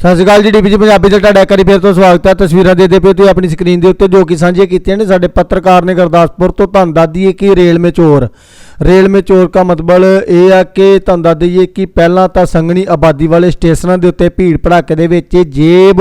ਸਤਿ ਸ਼੍ਰੀ ਅਕਾਲ ਜੀ ਡੀਪੀਜੀ ਪੰਜਾਬੀ ਦਾ ਤੁਹਾਡਾ ਇੱਕ ਵਾਰੀ ਫਿਰ ਤੋਂ ਸਵਾਗਤ ਹੈ। ਤਸਵੀਰਾਂ ਦੇ ਦੇ ਪਏ ਤੁਸੀਂ ਆਪਣੀ ਸਕਰੀਨ ਦੇ ਉੱਤੇ ਜੋ ਕਿ ਸਾਂਝੀਆਂ ਕੀਤੀਆਂ ਨੇ। ਸਾਡੇ ਪੱਤਰਕਾਰ ਨੇ ਗੁਰਦਾਸਪੁਰ ਤੋਂ ਤੁਹਾਨੂੰ ਦੱਸਦੀ ਹੈ ਕਿ ਰੇਲਵੇ ਚੋਰ ਰੇਲ ਮੇਚੋਰ ਦਾ ਮਤਲਬ ਇਹ ਆ ਕਿ ਤੁਹਾਨੂੰ ਦੱਸ ਦਈਏ ਕਿ ਪਹਿਲਾਂ ਤਾਂ ਸੰਗਣੀ ਆਬਾਦੀ ਵਾਲੇ ਸਟੇਸ਼ਨਾਂ ਦੇ ਉੱਤੇ ਭੀੜ ਭੜਾਕੇ ਦੇ ਵਿੱਚ ਜੇਬ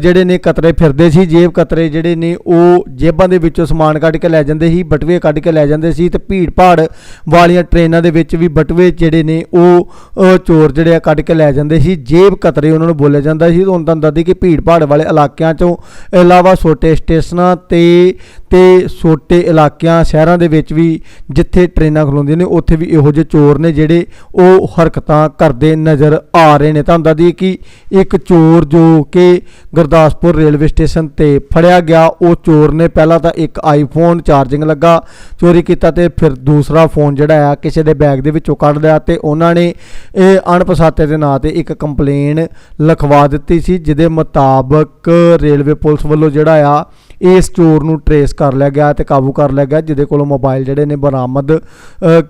ਜਿਹੜੇ ਨੇ ਕਤਰੇ ਫਿਰਦੇ ਸੀ, ਜੇਬ ਕਤਰੇ ਜਿਹੜੇ ਨੇ ਉਹ ਜੇਬਾਂ ਦੇ ਵਿੱਚੋਂ ਸਮਾਨ ਕੱਢ ਕੇ ਲੈ ਜਾਂਦੇ ਸੀ ਬਟਵੇ ਕੱਢ ਕੇ ਲੈ ਜਾਂਦੇ ਸੀ ਤੇ ਭੀੜ ਭਾੜ ਵਾਲੀਆਂ ਟ੍ਰੇਨਾਂ ਦੇ ਵਿੱਚ ਵੀ ਬਟਵੇ ਜਿਹੜੇ ਨੇ ਉਹ ਚੋਰ ਜਿਹੜੇ ਆ ਕੱਢ ਕੇ ਲੈ ਜਾਂਦੇ ਸੀ, ਜੇਬ ਕਤਰੇ ਉਹਨਾਂ ਨੂੰ ਬੋਲਿਆ ਜਾਂਦਾ ਸੀ। ਹੁਣ ਤੁਹਾਨੂੰ ਦੱਸਦੀ ਕਿ ਭੀੜ ਭਾੜ ਵਾਲੇ ਇਲਾਕਿਆਂ ਚੋਂ ਇਲਾਵਾ ਛੋਟੇ ਸਟੇਸ਼ਨਾਂ ਤੇ ਤੇ ਛੋਟੇ ਇਲਾਕਿਆਂ, ਸ਼ਹਿਰਾਂ ਦੇ ਵਿੱਚ ਵੀ ਜਿੱਥੇ ਟ੍ਰੇਨਾਂ ਖਲੋਂਦੀਆਂ ਨੇ, ਉੱਥੇ ਵੀ ਇਹੋ ਜਿਹੇ ਚੋਰ ਨੇ ਜਿਹੜੇ ਉਹ ਹਰਕਤਾਂ ਕਰਦੇ ਨਜ਼ਰ ਆ ਰਹੇ ਨੇ। ਤੁਹਾਨੂੰ ਦੱਸਦੀ ਕਿ ਇੱਕ ਚੋਰ ਜੋ ਕਿ ਗੁਰਦਾਸਪੁਰ ਰੇਲਵੇ ਸਟੇਸ਼ਨ ਤੇ ਫੜਿਆ ਗਿਆ, ਉਹ ਚੋਰ ਨੇ ਪਹਿਲਾਂ ਤਾਂ ਇੱਕ ਆਈਫੋਨ ਚਾਰਜਿੰਗ ਲੱਗਾ, ਚੋਰੀ ਕੀਤਾ ਤੇ ਫਿਰ ਦੂਸਰਾ ਫੋਨ ਜਿਹੜਾ ਆ ਕਿਸੇ ਦੇ ਬੈਗ ਦੇ ਵਿੱਚੋਂ ਕੱਢ ਲਿਆ ਤੇ ਉਹਨਾਂ ਨੇ ਇਹ ਅਣਪਛਾਤੇ ਦੇ ਨਾਂ ਤੇ ਇੱਕ ਕੰਪਲੇਨ ਲਿਖਵਾ ਦਿੱਤੀ ਸੀ, ਜਿਹਦੇ ਮੁਤਾਬਕ ਰੇਲਵੇ ਪੁਲਿਸ ਵੱਲੋਂ ਜਿਹੜਾ ਆ ਇਸ ਚੋਰ ਨੂੰ ਟਰੇਸ ਕਰ ਲਿਆ ਗਿਆ ਤੇ ਕਾਬੂ ਕਰ ਲਿਆ ਗਿਆ, ਜਿਹਦੇ ਕੋਲੋਂ ਮੋਬਾਈਲ ਜਿਹੜੇ ਨੇ ਬਰਾਮਦ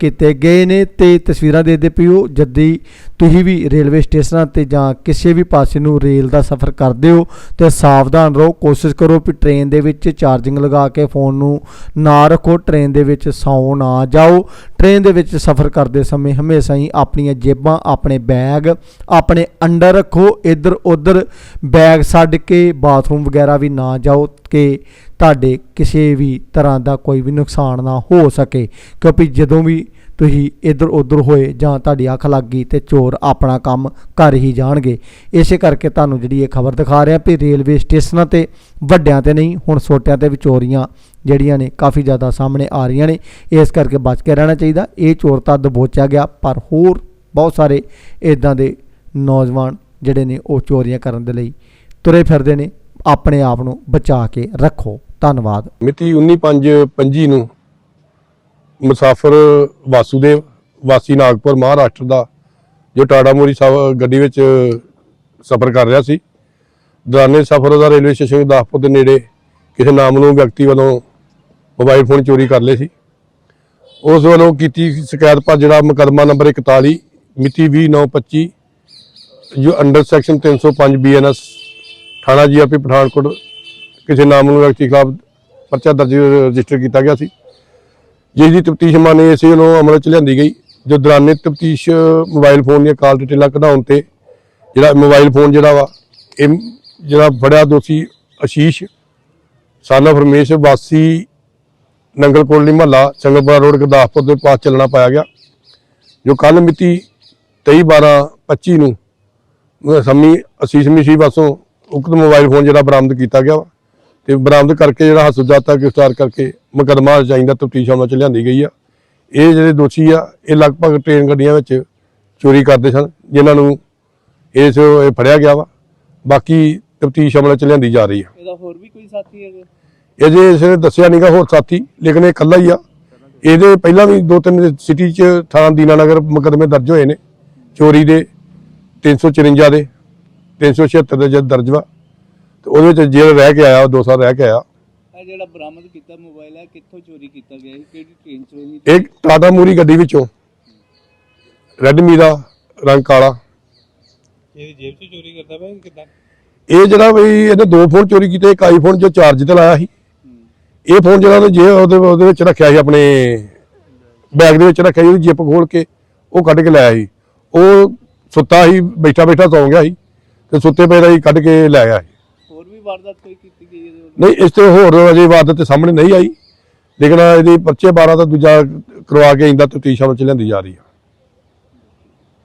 ਕੀਤੇ ਗਏ ਨੇ ਤੇ ਤਸਵੀਰਾਂ ਦੇਖਦੇ ਦੇ ਪਿਓ, ਜੱਦੀ ਤੁਸੀਂ ਵੀ ਰੇਲਵੇ ਸਟੇਸ਼ਨਾਂ ਤੇ ਜਾਂ ਕਿਸੇ ਵੀ ਪਾਸੇ ਨੂੰ ਰੇਲ ਦਾ ਸਫ਼ਰ ਕਰਦੇ ਹੋ, ਤੇ ਸਾਵਧਾਨ ਰਹੋ, ਕੋਸ਼ਿਸ਼ ਕਰੋ ਕਿ ਟ੍ਰੇਨ ਦੇ ਵਿੱਚ ਚਾਰਜਿੰਗ ਲਗਾ ਕੇ ਫੋਨ ਨੂੰ ਨਾ ਰੱਖੋ ਟ੍ਰੇਨ ਦੇ ਵਿੱਚ ਸੌਂ ਨਾ ਜਾਓ। ਟ੍ਰੇਨ ਦੇ ਵਿੱਚ ਸਫ਼ਰ ਕਰਦੇ ਸਮੇਂ ਹਮੇਸ਼ਾ ਹੀ ਆਪਣੀਆਂ ਜੇਬਾਂ, ਆਪਣੇ ਬੈਗ ਆਪਣੇ ਅੰਡਰ ਰੱਖੋ ਇੱਧਰ ਉੱਧਰ ਬੈਗ ਛੱਡ ਕੇ ਬਾਥਰੂਮ ਵਗੈਰਾ ਵੀ ਨਾ ਜਾਓ, ਕਿ ਤੁਹਾਡੇ ਕਿਸੇ ਵੀ ਤਰ੍ਹਾਂ ਦਾ ਕੋਈ ਵੀ ਨੁਕਸਾਨ ਨਾ ਹੋ ਸਕੇ। ਕਿਉਂਕਿ ਜਦੋਂ ਵੀ ਤੁਸੀਂ ਇੱਧਰ ਉੱਧਰ ਹੋਏ ਜਾਂ ਤੁਹਾਡੀ ਅੱਖ ਲੱਗ ਗਈ ਤੇ ਚੋਰ ਆਪਣਾ ਕੰਮ ਕਰ ਹੀ ਜਾਣਗੇ। ਇਸੇ ਕਰਕੇ ਤੁਹਾਨੂੰ ਜਿਹੜੀ ਇਹ ਖਬਰ ਦਿਖਾ ਰਿਹਾ ਵੀ ਰੇਲਵੇ ਸਟੇਸ਼ਨਾਂ ਤੇ ਵੱਡਿਆਂ ਤੇ ਨਹੀਂ, ਹੁਣ ਛੋਟਿਆਂ ਤੇ ਵੀ ਚੋਰੀਆਂ ਜਿਹੜੀਆਂ ਨੇ ਕਾਫੀ ਜ਼ਿਆਦਾ ਸਾਹਮਣੇ ਆ ਰਹੀਆਂ ਨੇ। ਇਸ ਕਰਕੇ ਬਚ ਕੇ ਰਹਿਣਾ ਚਾਹੀਦਾ। ਇਹ ਚੋਰ ਤਾਂ ਦਬੋਚਿਆ ਗਿਆ, ਪਰ ਹੋਰ ਬਹੁਤ ਸਾਰੇ ਇਦਾਂ ਦੇ ਨੌਜਵਾਨ ਜਿਹੜੇ ਨੇ ਉਹ ਚੋਰੀਆਂ ਕਰਨ ਦੇ ਲਈ ਤੁਰੇ ਫਿਰਦੇ ਨੇ। ਆਪਣੇ ਆਪ ਨੂੰ ਬਚਾ ਕੇ ਰੱਖੋ। ਧੰਨਵਾਦ। ਮਿਤੀ 19/5/25 ਨੂੰ ਮੁਸਾਫਰ ਵਾਸੂਦੇਵ, ਵਾਸੀ ਨਾਗਪੁਰ ਮਹਾਰਾਸ਼ਟਰ ਦਾ ਜੋ ਟਾਟਾ ਮੋਰੀ ਸਾਹਿਬ ਗੱਡੀ ਵਿੱਚ ਸਫ਼ਰ ਕਰ ਰਿਹਾ ਸੀ। ਦੌਰਾਨੇ ਸਫ਼ਰ ਦਾ ਰੇਲਵੇ ਸਟੇਸ਼ਨ ਗੁਰਦਾਸਪੁਰ ਦੇ ਨੇੜੇ ਕਿਸੇ ਨਾਮਲੂਮ ਵਿਅਕਤੀ ਵੱਲੋਂ ਮੋਬਾਈਲ ਫੋਨ ਚੋਰੀ ਕਰ ਲਏ ਸੀ। ਉਸ ਵੱਲੋਂ ਕੀਤੀ ਸ਼ਿਕਾਇਤ ਪਰ ਜਿਹੜਾ ਮੁਕੱਦਮਾ ਨੰਬਰ 41 ਮਿਤੀ 20/9/25 ਜੋ ਅੰਡਰ ਸੈਕਸ਼ਨ 305 ਬੀਐਨਐਸ ਥਾਣਾ ਜੀਆਰਪੀ ਪਠਾਨਕੋਟ ਕਿਸੇ ਨਾਮਲੂਮ ਵਿਅਕਤੀ ਖਿਲਾਫ ਪਰਚਾ ਦਰਜ ਰਜਿਸਟਰ ਕੀਤਾ ਗਿਆ ਸੀ। ਜਿਸ ਦੀ ਤਫਤੀਸ਼ ਮਾਨੇ ਇਸੇ ਵੱਲੋਂ ਅਮਲ ਚ ਲਿਆਂਦੀ ਗਈ, ਜੋ ਦੌਰਾਨੇ ਤਫਤੀਸ਼ ਮੋਬਾਈਲ ਫੋਨ ਦੀਆਂ ਕਾਲ ਡਿਟੇਲਾਂ ਕਢਾਉਣ ਤੇ ਜਿਹੜਾ ਮੋਬਾਈਲ ਫੋਨ ਜਿਹੜਾ ਵਾ, ਇਹ ਜਿਹੜਾ ਫੜਿਆ ਦੋਸ਼ੀ ਅਸ਼ੀਸ਼, ਸਾਨਾ ਫਰਮੇਸ਼, ਵਾਸੀ ਨੰਗਲ ਕੋਲਨੀ ਮਹੱਲਾ, ਸੰਗਲਪੁਰਾ ਰੋਡ, ਗੁਰਦਾਸਪੁਰ ਦੇ ਪਾਸ ਚੱਲਣਾ ਪਾਇਆ ਗਿਆ, ਜੋ ਕੱਲ ਮਿਤੀ 23 12 25 ਨੂੰ ਅਹ ਸੰਮੀ ਅਸੀਸ ਮਿਸ਼ੀ ਵਾਸੋਂ ਉਕਤ ਮੋਬਾਈਲ ਫੋਨ ਜਿਹੜਾ ਬਰਾਮਦ ਕੀਤਾ ਗਿਆ ਵਾ ਤੇ ਬਰਾਮਦ ਕਰਕੇ ਜਿਹੜਾ ਹਸੂਜਾਤਾ ਗ੍ਰਿਫਤਾਰ ਕਰਕੇ ਮੁਕੱਦਮਾ ਚਾਹੀਦਾ ਤਫਤੀਸ਼ ਅਮਲ ਚ ਲਿਆਂਦੀ ਗਈ ਆ। ਇਹ ਜਿਹੜੇ ਦੋਸ਼ੀ ਆ ਇਹ ਲਗਭਗ ਟ੍ਰੇਨ ਗੱਡੀਆਂ ਵਿੱਚ ਚੋਰੀ ਕਰਦੇ ਸਨ ਜਿਨ੍ਹਾਂ ਨੂੰ ਇਸ ਇਹ ਫੜਿਆ ਗਿਆ ਵਾ। ਬਾਕੀ ਤਫਤੀਸ਼ ਅਮਲ ਚ ਲਿਆਂਦੀ ਜਾ ਰਹੀ ਆ। ਇਹਦਾ ਹੋਰ ਵੀ ਕੋਈ ਸਾਥੀ ਹੈਗਾ? ਇਹ ਜੇ ਇਸ ਨੇ ਦੱਸਿਆ ਨਹੀਂਗਾ ਹੋਰ ਸਾਥੀ ਲੇਕਿਨ ਇਹ ਇਕੱਲਾ ਹੀ ਆ। ਇਹਦੇ ਪਹਿਲਾਂ ਵੀ ਦੋ ਤਿੰਨ ਸਿਟੀ ਚ ਥਾਣਾ ਦੀਨਾਨਗਰ ਮੁਕੱਦਮੇ ਦਰਜ ਹੋਏ ਨੇ ਚੋਰੀ ਦੇ 354 ਦੇ। 376 ਦੇ ਜਦ ਦਰਜ ਵਾ ਤੇ ਉਹਦੇ ਵਿੱਚ ਜੇਲ੍ਹ ਰਹਿ ਕੇ ਆਇਆ ਉਹ ਦੋ ਸਾਲ ਰਹਿ ਕੇ ਆਇਆ। ਇਹ ਜਿਹੜਾ ਬਰਾਮਦ ਕੀਤਾ ਮੋਬਾਈਲ ਹੈ ਕਿੱਥੋਂ ਚੋਰੀ ਕੀਤਾ ਗਿਆ ਸੀ ਕਿਹੜੀ ਟ੍ਰੇਨ ਚੋਂ ਹੋਈ ਇਹ ਟਾਟਾ ਮੂਰੀ ਗੱਡੀ ਵਿੱਚੋਂ। ਰੈਡਮੀ ਦਾ ਰੰਗ ਕਾਲਾ। ਇਹ ਜੇਬ 'ਚ ਚੋਰੀ ਕਰਦਾ ਪਿਆ ਕਿਦਾਂ? ਇਹ ਜਿਹੜਾ ਵੀ ਇਹਨੇ ਦੋ ਫੋਨ ਚੋਰੀ ਕੀਤੇ ਇੱਕ ਆਈਫੋਨ ਜੋ ਚਾਰਜ ਤੇ ਲਾਇਆ ਸੀ। ਇਹ ਫੋਨ ਜਿਹੜਾ ਉਹਨੇ ਜੇ ਉਹਦੇ ਉਹਦੇ ਵਿੱਚ ਰੱਖਿਆ ਸੀ ਆਪਣੇ ਬੈਗ ਦੇ ਵਿੱਚ ਰੱਖਿਆ ਸੀ ਉਹਦੀ ਜਿੱਪ ਖੋਲ ਕੇ ਉਹ ਕੱਢ ਕੇ ਲਾਇਆ ਸੀ। ਉਹ ਸੁੱਤਾ ਸੀ ਬੈਠਾ ਬੈਠਾ ਸੌਂ ਗਿਆ ਸੀ। ਤੇ ਸੁੱਤੇ ਪਏ ਦਾ ਹੀ ਕੱਢ ਕੇ ਲੈ ਸੀ। ਹੋਰ ਵੀ ਵਾਰਦਾਤ ਕੋਈ ਕੀਤੀ ਗਈ ਇਹਦੇ ਵੱਲੋਂ? ਨਹੀਂ ਇਸ ਤੇ ਹੋਰ ਅਜੇ ਵਾਰਦਾਤ ਤੇ ਸਾਹਮਣੇ ਨਹੀਂ ਆਈ। ਲੇਕਿਨ ਇਹਦੀ ਪਰਚੇ 12 ਦਾ ਦੂਜਾ ਕਰਵਾ ਕੇ ਇੰਦਾ ਤਫਤੀਸ਼ਾਂ ਵਿੱਚ ਲਿਆਂਦੀ ਜਾ ਰਹੀ ਹੈ